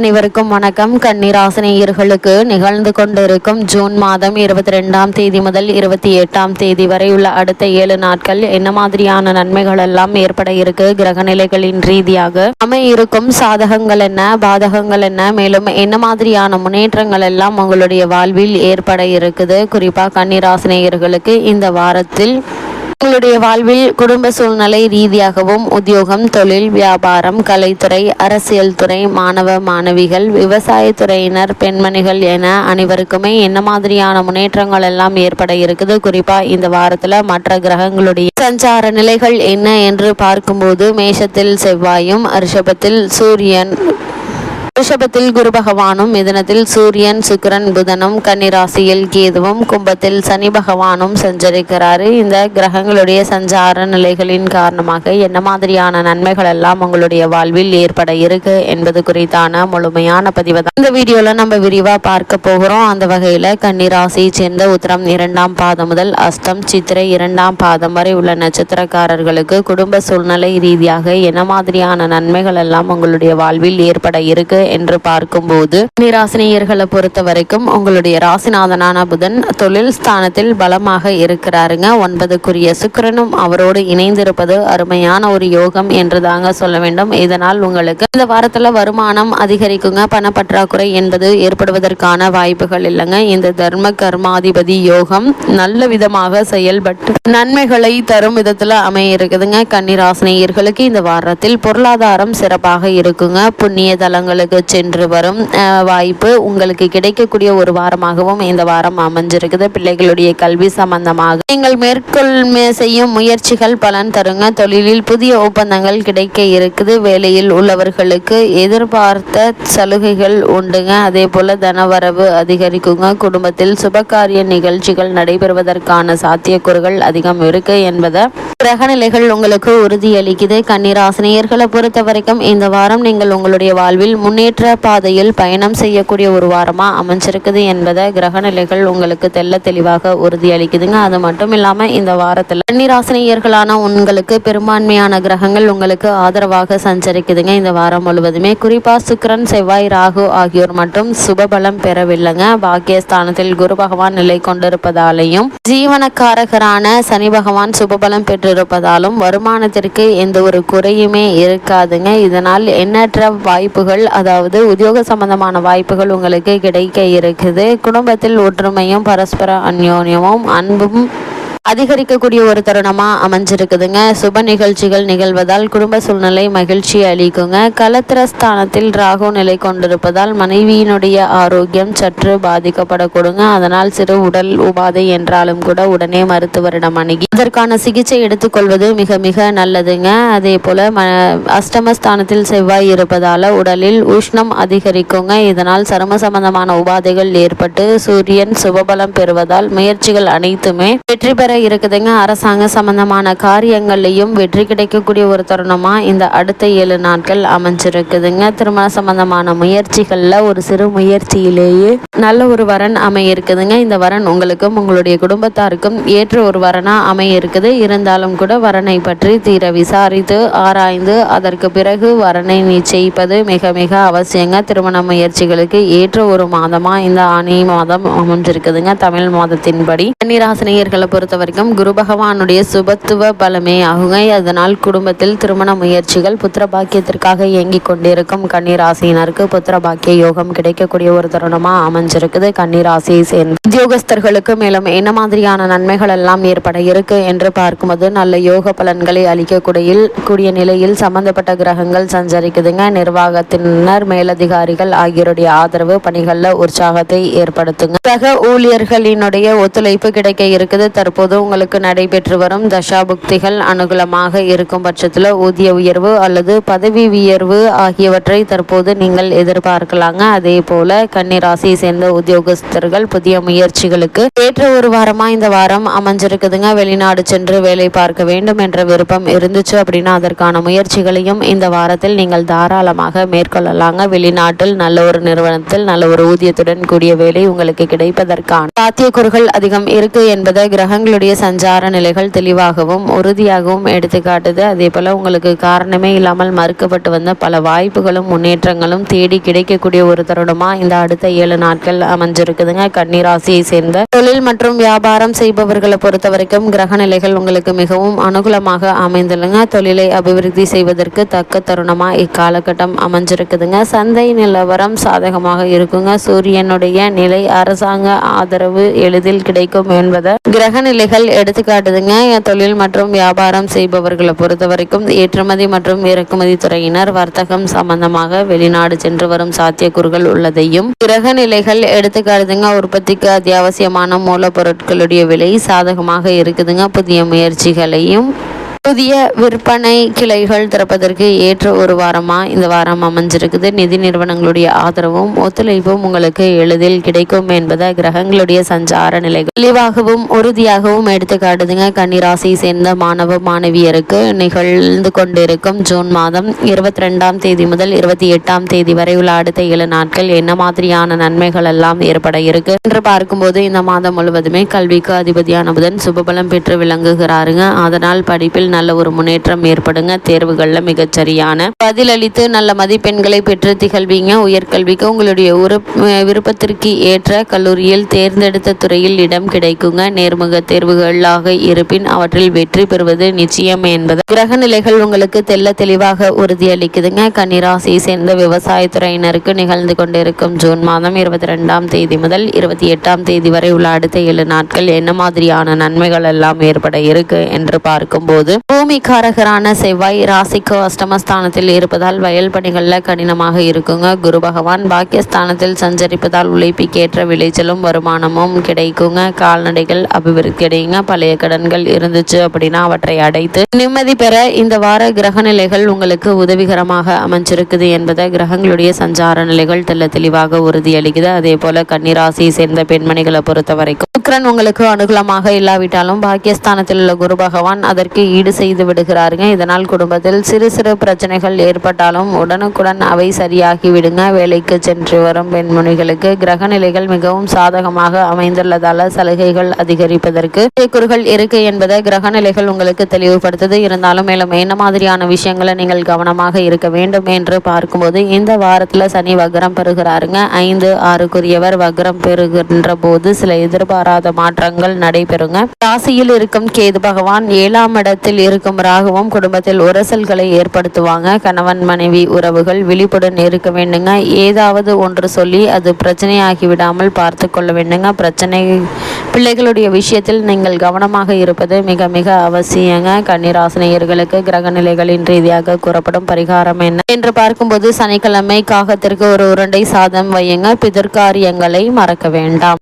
அனைவருக்கும் வணக்கம். கன்னிராசினியர்களுக்கு நிகழ்ந்து கொண்டிருக்கும் ஜூன் மாதம் இருபத்தி ரெண்டாம் தேதி முதல் இருபத்தி எட்டாம் தேதி வரை உள்ள அடுத்த ஏழு நாட்கள் என்ன மாதிரியான நன்மைகள் எல்லாம் ஏற்பட இருக்கு? கிரக நிலைகளின் ரீதியாக அமை இருக்கும் சாதகங்கள் என்ன? பாதகங்கள் என்ன? மேலும் என்ன மாதிரியான முன்னேற்றங்கள் எல்லாம் உங்களுடைய வாழ்வில் ஏற்பட இருக்குது? குறிப்பாக கன்னிராசினியர்களுக்கு இந்த வாரத்தில் உங்களுடைய வாழ்வில் குடும்ப சூழ்நிலை ரீதியாகவும் உத்தியோகம் தொழில் வியாபாரம் கலைத்துறை அரசியல் துறை மாணவ மாணவிகள் விவசாயத்துறையினர் பெண்மணிகள் என அனைவருக்குமே என்ன மாதிரியான முன்னேற்றங்கள் எல்லாம் ஏற்பட இருக்குது? குறிப்பா இந்த வாரத்துல மற்ற கிரகங்களுடைய சஞ்சார நிலைகள் என்ன என்று பார்க்கும்போது மேஷத்தில் செவ்வாயும் ரிஷபத்தில் சூரியன் ரிஷபத்தில் குரு பகவானும் மிதனத்தில் சூரியன் சுக்கிரன் புதனும் கன்னிராசியில் கேதுவும் கும்பத்தில் சனி பகவானும் சஞ்சரிக்கிறாரு. இந்த கிரகங்களுடைய சஞ்சார நிலைகளின் காரணமாக என்ன மாதிரியான நன்மைகள் எல்லாம் உங்களுடைய வாழ்வில் ஏற்பட இருக்கு என்பது குறித்தான முழுமையான பதிவு தான். இந்த வீடியோல நம்ம விரிவா பார்க்க போகிறோம். அந்த வகையில கன்னிராசியை சேர்ந்த உத்தரம் இரண்டாம் பாதம் முதல் அஸ்தம் சித்திரை இரண்டாம் பாதம் வரை உள்ள நட்சத்திரக்காரர்களுக்கு குடும்ப சூழ்நிலை ரீதியாக என்ன மாதிரியான நன்மைகள் எல்லாம் உங்களுடைய வாழ்வில் ஏற்பட இருக்கு என்று பார்க்கும்போது ராசினியர்களை பொறுத்த வரைக்கும் உங்களுடைய ராசிநாதனான புதன் தொழில் ஸ்தானத்தில் பலமாக இருக்கிறாருங்க. ஒன்பதுக்குரிய சுக்கிரனும் அவரோடு இணைந்திருப்பது அருமையான ஒரு யோகம் என்று தாங்க சொல்ல வேண்டும். இதனால் உங்களுக்கு இந்த வாரத்தில் வருமானம் அதிகரிக்குங்க. பணப்பற்றாக்குறை என்பது ஏற்படுவதற்கான வாய்ப்புகள் இல்லைங்க. இந்த தர்ம கர்மாதிபதி யோகம் நல்ல விதமாக செயல்பட்டு நன்மைகளை தரும் விதத்தில் அமைய இருக்குதுங்க. கன்னிராசினியர்களுக்கு இந்த வாரத்தில் பொருளாதாரம் சிறப்பாக இருக்குங்க. புண்ணிய தலங்களுக்கு சென்று வரும் வாய்ப்பு உங்களுக்கு கிடைக்கக்கூடிய ஒரு வாரமாகவும் இந்த வாரம் அமைஞ்சிருக்குது. பிள்ளைகளுடைய கல்வி சம்பந்தமாக நீங்கள் மேற்கொள் செய்யும் முயற்சிகள் பலன் தருங்க. தொழிலில் புதிய ஒப்பந்தங்கள் கிடைக்க இருக்குது. வேலையில் உள்ளவர்களுக்கு எதிர்பார்த்த சலுகைகள் உண்டுங்க. அதே போல தனவரவு அதிகரிக்குங்க. குடும்பத்தில் சுபகாரிய நிகழ்ச்சிகள் நடைபெறுவதற்கான சாத்தியக்கூறுகள் அதிகம் இருக்கு என்பதை கிரகநிலைகள் உங்களுக்கு உறுதியளிக்குது. கன்னிராசினியர்களை பொறுத்த வரைக்கும் இந்த வாரம் நீங்கள் உங்களுடைய வாழ்வில் முன்னேற்ற பாதையில் பயணம் செய்யக்கூடிய ஒரு வாரமா அமைஞ்சிருக்குது என்பதை கிரகநிலைகள் உங்களுக்கு தெள்ள தெளிவாக உறுதியளிக்குதுங்க. அது மட்டும் இல்லாமல் இந்த வாரத்தில் கன்னிராசினியர்களான உங்களுக்கு பெரும்பான்மையான கிரகங்கள் உங்களுக்கு ஆதரவாக சஞ்சரிக்குதுங்க. இந்த வாரம் முழுவதுமே குறிப்பா சுக்கிரன் செவ்வாய் ராகு ஆகியோர் மட்டும் சுபபலம் பெறவில்லைங்க. பாக்கியஸ்தானத்தில் குரு பகவான் நிலை கொண்டிருப்பதாலையும் ஜீவனக்காரகரான சனி பகவான் சுபபலம் பெற்றிருப்பதாலும் வருமானத்திற்கு எந்த ஒரு குறையுமே இருக்காதுங்க. இதனால் எண்ணற்ற வாய்ப்புகள் அதாவது உத்தியோக சம்பந்தமான வாய்ப்புகள் உங்களுக்கு கிடைக்க இருக்குது. குடும்பத்தில் ஒற்றுமையும் பரஸ்பர அந்யோன்யமும் அன்பும் அதிகரிக்கக்கூடிய ஒரு தருணமாக அமைஞ்சிருக்குதுங்க. சுப நிகழ்ச்சிகள் நிகழ்வதால் குடும்ப சூழ்நிலை மகிழ்ச்சி அளிக்குங்க. கலத்திரஸ்தானத்தில் ராகு நிலை கொண்டிருப்பதால் மனைவியினுடைய ஆரோக்கியம் சற்று பாதிக்கப்படக்கூடுங்க. அதனால் சிறு உடல் உபாதை என்றாலும் கூட உடனே மருத்துவரிடம் அணுகி அதற்கான சிகிச்சை எடுத்துக்கொள்வது மிக மிக நல்லதுங்க. அதே போல ம அஷ்டமஸ்தானத்தில் செவ்வாய் இருப்பதால் உடலில் உஷ்ணம் அதிகரிக்குங்க. இதனால் சரும சம்பந்தமான உபாதைகள் ஏற்பட்டு சூரியன் சுபபலம் பெறுவதால் முயற்சிகள் அனைத்துமே வெற்றி பெற இருக்குதுங்க. அரசாங்க சம்பந்தமான காரியங்கள்லையும் வெற்றி கிடைக்கக்கூடிய ஒரு தருணமா இந்த அடுத்த ஏழு நாட்கள் அமைஞ்சிருக்குதுங்க. திருமண சம்பந்தமான முயற்சிகள்ல ஒரு சிறு முயற்சியிலேயே நல்ல ஒரு வரன் அமைய இருக்குதுங்க இந்த வரன் உங்களுக்கும் உங்களுடைய குடும்பத்தாருக்கும் ஏற்ற ஒரு வரனா அமைய இருக்குது இருந்தாலும் கூட வரனை பற்றி தீர விசாரித்து ஆராய்ந்து அதற்கு பிறகு வரனை நிச்சயிப்பது மிக மிக அவசியங்க. திருமண முயற்சிகளுக்கு ஏற்ற ஒரு மாதமா இந்த ஆணி மாதம் அமைஞ்சிருக்குதுங்க. தமிழ் மாதத்தின்படி. கன்னிராசினியர்களை பொறுத்தவரை வரைக்கும் குரு பகவானுடைய சுபத்துவ பலமே ஆகுங்க. அதனால் குடும்பத்தில் திருமண முயற்சிகள் புத்திர பாக்கியத்திற்காக இயங்கிக் கொண்டிருக்கும் கன்னிராசியினருக்கு புத்திர பாக்கிய யோகம் கிடைக்கக்கூடிய ஒரு தருணமா அமைஞ்சிருக்குது. கன்னிராசியை சேர்ந்த உத்தியோகஸ்தர்களுக்கு மேலும் என்ன மாதிரியான நன்மைகள் எல்லாம் ஏற்பட இருக்கு என்று பார்க்கும்போது நல்ல யோக பலன்களை அளிக்கக்கூடிய கூடிய நிலையில் சம்பந்தப்பட்ட கிரகங்கள் சஞ்சரிக்குதுங்க. நிர்வாகத்தினர் மேலதிகாரிகள் ஆகியோருடைய ஆதரவு பணிகள்ல உற்சாகத்தை ஏற்படுத்துங்க. சக ஊழியர்களினுடைய ஒத்துழைப்பு கிடைக்க இருக்குது. தற்போது உங்களுக்கு நடைபெற்று வரும் தசாபுக்திகள் அனுகூலமாக இருக்கும் பட்சத்தில் ஊதிய உயர்வு அல்லது பதவி உயர்வு ஆகியவற்றை தற்போது நீங்கள் எதிர்பார்க்கலாங்க. அதே போல கன்னிராசியை சேர்ந்த உத்தியோகஸ்தர்கள் புதிய முயற்சிகளுக்கு ஏற்ற ஒரு வாரமா இந்த வாரம் அமைஞ்சிருக்குதுங்க. வெளிநாடு சென்று வேலை பார்க்க வேண்டும் என்ற விருப்பம் இருந்துச்சு அப்படின்னா அதற்கான முயற்சிகளையும் இந்த வாரத்தில் நீங்கள் தாராளமாக மேற்கொள்ளலாங்க. வெளிநாட்டில் நல்ல ஒரு நிறுவனத்தில் நல்ல ஒரு ஊதியத்துடன் கூடிய வேலை உங்களுக்கு கிடைப்பதற்கான சாத்தியக்கூறுகள் அதிகம் இருக்கு என்பதை கிரகங்கள் கிரகங்களுடைய சஞ்சார நிலைகள் தெளிவாகவும் உறுதியாகவும் எடுத்துக்காட்டுது. அதே போல் உங்களுக்கு காரணமே இல்லாமல் மறுக்கப்பட்டு வந்த பல வாய்ப்புகளும் முன்னேற்றங்களும் தேடி கிடைக்கக்கூடிய ஒரு தருணமாக இந்த அடுத்த ஏழு நாட்கள் அமைஞ்சிருக்குதுங்க. கன்னிராசியை சேர்ந்த தொழில் மற்றும் வியாபாரம் செய்பவர்களை பொறுத்த வரைக்கும் கிரக நிலைகள் உங்களுக்கு மிகவும் அனுகூலமாக அமைந்துள்ளங்க. தொழிலை அபிவிருத்தி செய்வதற்கு தக்க தருணமாக இக்காலகட்டம் அமைஞ்சிருக்குதுங்க. சந்தை நிலவரம் சாதகமாக இருக்குங்க. சூரியனுடைய நிலை அரசாங்க ஆதரவு எளிதில் கிடைக்கும் என்பதை கிரக நிலைகள் எடுத்துக்காட்டுதுங்க. தொழில் மற்றும் வியாபாரம் செய்பவர்களை பொறுத்த வரைக்கும் ஏற்றுமதி மற்றும் இறக்குமதி துறையினர் வர்த்தகம் சம்பந்தமாக வெளிநாடு சென்று வரும் சாத்தியக்கூறுகள் உள்ளதையும் கிரக நிலைகள் எடுத்துக்காட்டுதுங்க. உற்பத்திக்கு அத்தியாவசியமான மூலப்பொருட்களுடைய விலை சாதகமாக இருக்குதுங்க. புதிய முயற்சிகளையும் புதிய விற்பனை கிளைகள் திறப்பதற்கு ஏற்ற ஒரு வாரமாக இந்த வாரம் அமைஞ்சிருக்குது. நிதி நிறுவனங்களுடைய ஆதரவும் ஒத்துழைப்பும் உங்களுக்கு எளிதில் கிடைக்கும் என்பதை கிரகங்களுடைய சஞ்சார நிலைகள் தெளிவாகவும் உறுதியாகவும் எடுத்து காட்டுதுங்க கன்னிராசியை சேர்ந்த மாணவ மாணவியருக்கு நிகழ்ந்து கொண்டிருக்கும் ஜூன் மாதம் இருபத்தி ரெண்டாம் தேதி முதல் இருபத்தி எட்டாம் தேதி வரை உள்ள அடுத்த ஏழு நாட்கள் என்ன மாதிரியான நன்மைகள் எல்லாம் ஏற்பட இருக்கு என்று பார்க்கும்போது இந்த மாதம் முழுவதுமே கல்விக்கு அதிபதியான புதன் சுபபலம் பெற்று விளங்குகிறாருங்க. அதனால் படிப்பில் நல்ல ஒரு முன்னேற்றம் ஏற்படுங்க. தேர்வுகளில் மிகச்சரியான பதிலளித்து நல்ல மதிப்பெண்களை பெற்று திகழ்வீங்க. உயர்கல்விக்கு உங்களுடைய விருப்பத்திற்கு ஏற்ற கல்லூரியில் தேர்ந்தெடுத்த துறையில் இடம் கிடைக்குங்க. நேர்முக தேர்வுகளாக இருப்பின் அவற்றில் வெற்றி பெறுவது நிச்சயம் என்பது கிரக நிலைகள் உங்களுக்கு தெல்ல தெளிவாக உறுதியளிக்குதுங்க. கன்னிராசியை சேர்ந்த விவசாயத்துறையினருக்கு நிகழ்ந்து கொண்டிருக்கும் ஜூன் மாதம் இருபத்தி ரெண்டாம் தேதி முதல் இருபத்தி எட்டாம் தேதி வரை உள்ள அடுத்த ஏழு நாட்கள் என்ன மாதிரியான நன்மைகள் எல்லாம் ஏற்பட இருக்கு என்று பார்க்கும்போது பூமிக்காரகரான செவ்வாய் ராசிக்கு அஷ்டமஸ்தானத்தில் இருப்பதால் வயல் பணிகளில் கடினமாக இருக்குங்க. குரு பகவான் பாக்கியஸ்தானத்தில் சஞ்சரிப்பதால் உழைப்புக்கேற்ற விளைச்சலும் வருமானமும் கிடைக்குங்க. கால்நடைகள் அபிவிருத்தி அடையுங்க பழைய கடன்கள் இருந்துச்சு அப்படின்னா அவற்றை அடைத்து நிம்மதி பெற இந்த வார கிரக நிலைகள் உங்களுக்கு உதவிகரமாக அமைஞ்சிருக்குது என்பதை கிரகங்களுடைய சஞ்சார நிலைகள் தெல்ல தெளிவாக உறுதியளிக்குது. அதே போல கன்னிராசியை சேர்ந்த பெண்மணிகளை பொறுத்த வரைக்கும் சுக்கரன் உங்களுக்கு அனுகூலமாக இல்லாவிட்டாலும் பாக்கியஸ்தானத்தில் உள்ள குரு பகவான் அதற்கு ஈடு செய்து விடுகிறாருங்க. இதனால் குடும்பத்தில் சிறு சிறு பிரச்சனைகள் ஏற்பட்டாலும் உடனுக்குடன் அவை சரியாகி விடுங்க. வேலைக்கு சென்று வரும் பெண்மணிகளுக்கு கிரக நிலைகள் மிகவும் சாதகமாக அமைந்துள்ளதால சலுகைகள் அதிகரிப்பதற்கு குறுகள் இருக்கு என்பதை கிரக நிலைகள் உங்களுக்கு தெளிவுபடுத்துது. இருந்தாலும் மேலும் என்ன மாதிரியான விஷயங்களை நீங்கள் கவனமாக இருக்க வேண்டும் என்று பார்க்கும்போது இந்த வாரத்தில் சனி வக்ரம் பெறுகிறாருங்க. ஐந்து ஆறுக்குரியவர் வக்ரம் பெறுகின்ற போது சில எதிர்பாராத மாற்றங்கள் நடைபெறுங்க. ராசியில் இருக்கும் கேது பகவான் ஏழாம் இடத்தில் இருக்கும் ராகுவும் குடும்பத்தில் உரசல்களை ஏற்படுத்துவாங்க. கணவன் மனைவி உறவுகள் விழிப்புடன் இருக்க வேண்டுங்க. ஏதாவது ஒன்று சொல்லி அது பிரச்சனையாகி விடாமல் பார்த்து கொள்ள வேண்டுங்க. பிரச்சனை பிள்ளைகளுடைய விஷயத்தில் நீங்கள் கவனமாக இருப்பது மிக மிக அவசியங்க. கன்னிராசினியர்களுக்கு கிரக நிலைகளின் ரீதியாக கூறப்படும் பரிகாரம் என்ன? என்று பார்க்கும்போது சனிக்கிழமை காகத்திற்கு ஒரு உருண்டை சாதம் வையுங்க. பிதற்காரியங்களை மறக்க வேண்டாம்.